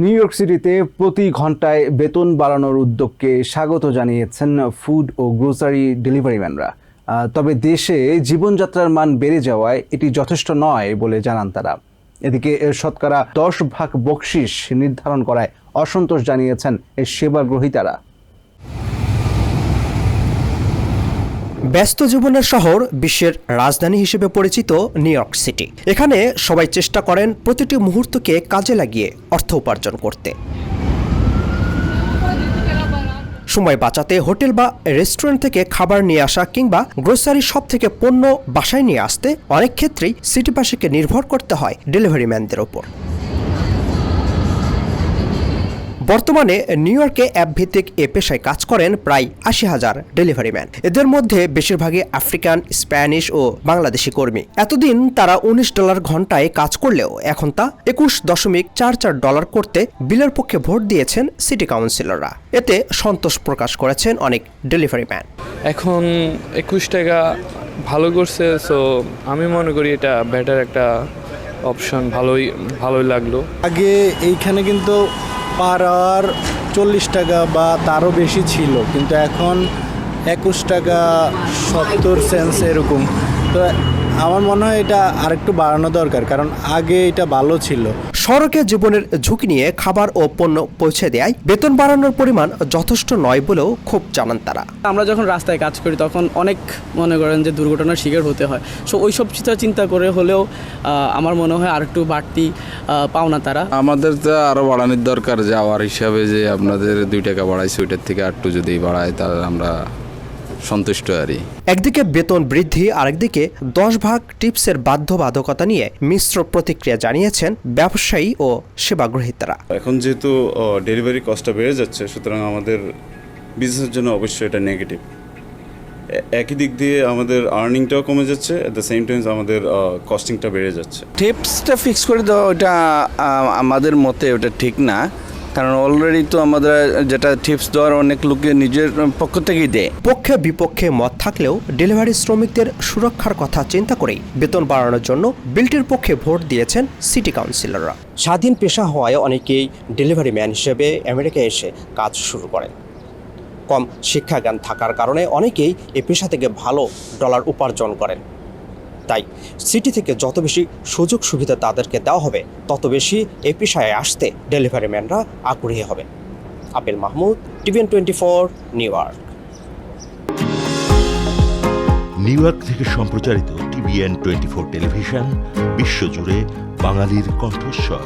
New York সিটিতে প্রতি ঘন্টায় বেতন বাড়ানোর উদ্যোগকে স্বাগত জানিয়েছেন ফুড ও গ্রোসারি ডেলিভারি ম্যানরা। তবে দেশে জীবনযাত্রার মান বেড়ে যাওয়ায় এটি যথেষ্ট নয় বলে জানান তারা। এদিকে শতকরা দশ ভাগ বকশিস নির্ধারণ করায় অসন্তোষ জানিয়েছেন এই সেবা গ্রহীতারা ব্যস্ত জীবনের শহর বিশ্বের রাজধানী হিসেবে পরিচিত নিউ ইয়র্ক সিটি। এখানে সবাই চেষ্টা করেন প্রতিটি মুহূর্তকে কাজে লাগিয়ে অর্থ উপার্জন করতে। সময় বাঁচাতে হোটেল বা রেস্টুরেন্ট থেকে খাবার নিয়ে আসা কিংবা গ্রোসারি শপ থেকে পণ্য বাসায় নিয়ে আসতে অনেক ক্ষেত্রেই সিটিবাসীকে নির্ভর করতে হয় ডেলিভারি ম্যানদের ওপর। বর্তমানে নিউ ইয়র্কে অ্যাপ ভিত্তিক এ পেশায় কাজ করেন প্রায় আশি হাজার ডেলিভারি ম্যান এদের মধ্যে বেশিরভাগই আফ্রিকান স্প্যানিশ ও বাংলাদেশি কর্মী। এতদিন তারা উনিশ ডলার ঘন্টায় কাজ করলেও এখন তা একুশ দশমিক চার চার ডলার করতে বিলের পক্ষে ভোট দিয়েছেন সিটি কাউন্সিলররা এতে সন্তোষ প্রকাশ করেছেন অনেক ডেলিভারি ম্যান এখন একুশ টাকা ভালো করছে সো আমি মনে করি এটা বেটার একটা অপশন ভালোই ভালোই লাগল। আগে এইখানে কিন্তু পার আওয়ার চল্লিশ টাকা বা তারও বেশি ছিল কিন্তু এখন একুশ টাকা সত্তর সেন্স এরকম। তো আমার মনে হয় এটা আরেকটু বাড়ানো দরকার কারণ আগে এটা ভালো ছিল। সড়কে জীবনের ঝুঁকি নিয়ে খাবার ও পণ্য পৌঁছে দেয় বেতন বাড়ানোর পরিমাণ যথেষ্ট নয় বলেও খুব জানান তারা। আমরা যখন রাস্তায় কাজ করি তখন অনেক মনে করেন যে দুর্ঘটনার শিকার হতে হয়। সো ওই সব চিন্তা চিন্তা করে হলেও আমার মনে হয় আরেকটু বাড়তি পাওনা তারা? আমাদের তো আরও বাড়ানোর দরকার যাওয়ার হিসাবে যে আপনাদের দুই টাকা বাড়াইছে ওইটার থেকে আরেকটু যদি বাড়ায় তাহলে আমরা সন্তুষ্ট আরই একদিকে বেতন বৃদ্ধি আরেকদিকে দশ ভাগ টিপসের বাধ্যবাধকতা নিয়ে মিশ্র প্রতিক্রিয়া জানিয়েছেন ব্যবসায়ী ও সেবাগ্রহীতারা। এখন যেহেতু ডেলিভারি কস্টটা বেড়ে যাচ্ছে সুতরাং আমাদের বিজনেসের জন্য অবশ্যই এটা নেগেটিভ একই দিক দিয়ে আমাদের আর্নিংটাও কমে যাচ্ছে অ্যাট দ্য সেম টাইমস আমাদের কস্টিংটা বেড়ে যাচ্ছে। টিপসটা ফিক্স করে দেওয়া ওটা আমাদের মতে ওটা ঠিক না। কারণ অলরেডি তো আমাদের যেটা টিপস দেওয়ার অনেক লোকে নিজের পক্ষ থেকেই দেয়। পক্ষে বিপক্ষে মত থাকলেও ডেলিভারি শ্রমিকদের সুরক্ষার কথা চিন্তা করেই বেতন বাড়ানোর জন্য বিলটির পক্ষে ভোট দিয়েছেন সিটি কাউন্সিলররা স্বাধীন পেশা হওয়ায় অনেকেই ডেলিভারি ম্যান হিসেবে আমেরিকায় এসে কাজ শুরু করেন। কম শিক্ষাজ্ঞান থাকার কারণে অনেকেই এ পেশা থেকে ভালো ডলার উপার্জন করেন। তাই সিটি থেকে যত বেশি সুযোগ সুবিধা তাদেরকে দেওয়া হবে, তত বেশি এ পেশায় আসতে ডেলিভারি ম্যানরা আগ্রহী হবে। Apel Mahmud, TVN twenty four, New York. New York থেকে সম্প্রচারিত টিভিএন টোয়েন্টি ফোর টেলিভিশন, বিশ্বজুড়ে বাঙালির কণ্ঠস্বর।